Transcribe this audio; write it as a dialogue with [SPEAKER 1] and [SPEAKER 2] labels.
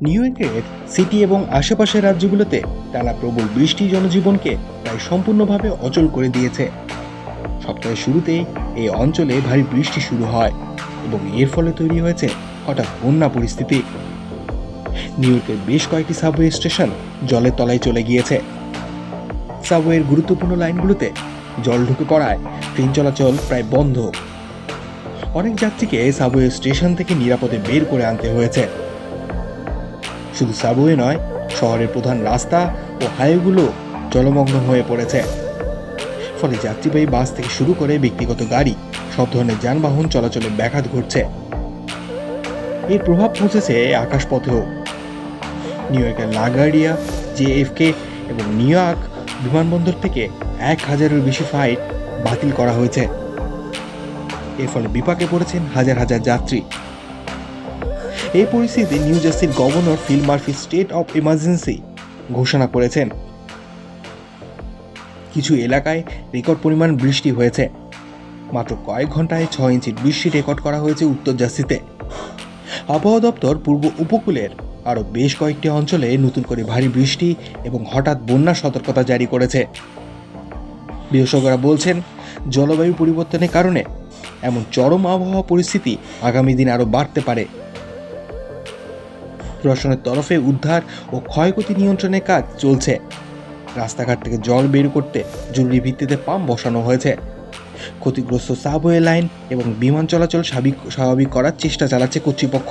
[SPEAKER 1] New ইয়র্কের city এবং আশেপাশের রাজ্যগুলোতে টানা প্রবল বৃষ্টি জনজীবনকে প্রায় সম্পূর্ণভাবে অচল করে দিয়েছে। সপ্তাহের শুরুতেই এই অঞ্চলে ভারী বৃষ্টি শুরু হয় এবং এর ফলে তৈরি হয়েছে হঠাৎ বন্যা পরিস্থিতি। নিউ ইয়র্কের বেশ কয়েকটি সাবওয়ে স্টেশন জলের তলায় চলে গিয়েছে। সাবওয়ের গুরুত্বপূর্ণ লাইনগুলোতে জল ঢুকে পড়ায় ট্রেন চলাচল প্রায় বন্ধ। অনেক যাত্রীকে সাবওয়ে স্টেশন থেকে নিরাপদে বের করে আনতে হয়েছে। শুধু সাবওয়ে নয়, শহরের প্রধান রাস্তা ও হাইওয়েগুলো জলমগ্ন হয়ে পড়েছে। ফলে যাত্রীবাহী বাস থেকে শুরু করে ব্যক্তিগত গাড়ি, সব ধরনের যানবাহন চলাচলে ব্যাঘাত ঘটছে। এর প্রভাব পৌঁছেছে আকাশপথেও। নিউ ইয়র্কের লাগার্ডিয়া জেএফকে এবং নিউ ইয়র্ক বিমানবন্দর থেকে এক হাজারের বেশি ফ্লাইট বাতিল করা হয়েছে। এর ফলে বিপাকে পড়েছেন হাজার হাজার যাত্রী। এই পরিস্থিতিতে নিউ জার্সির governor Phil Murphy, state of emergency, ঘোষণা করেছেন। কিছু এলাকায় রেকর্ড পরিমাণ বৃষ্টি হয়েছে। মাত্র কয়েক ঘন্টায় ছয় ইঞ্চি বৃষ্টি রেকর্ড করা হয়েছে উত্তর জার্সিতে। আবহাওয়া দপ্তর পূর্ব উপকূলের আরও বেশ কয়েকটি অঞ্চলে নতুন করে ভারী বৃষ্টি এবং হঠাৎ বন্যা সতর্কতা জারি করেছে। বিশেষজ্ঞরা বলছেন, জলবায়ু পরিবর্তনের কারণে এমন চরম আবহাওয়া পরিস্থিতি আগামী দিন আরও বাড়তে পারে। প্রশাসনের তরফে উদ্ধার ও ক্ষয়ক্ষতি নিয়ন্ত্রণের কাজ চলছে। রাস্তাঘাট থেকে জল বের করতে জরুরি ভিত্তিতে পাম্প বসানো হয়েছে। ক্ষতিগ্রস্ত সাবওয়ে লাইন এবং বিমান চলাচল স্বাভাবিক স্বাভাবিক করার চেষ্টা চালাচ্ছে কর্তৃপক্ষ।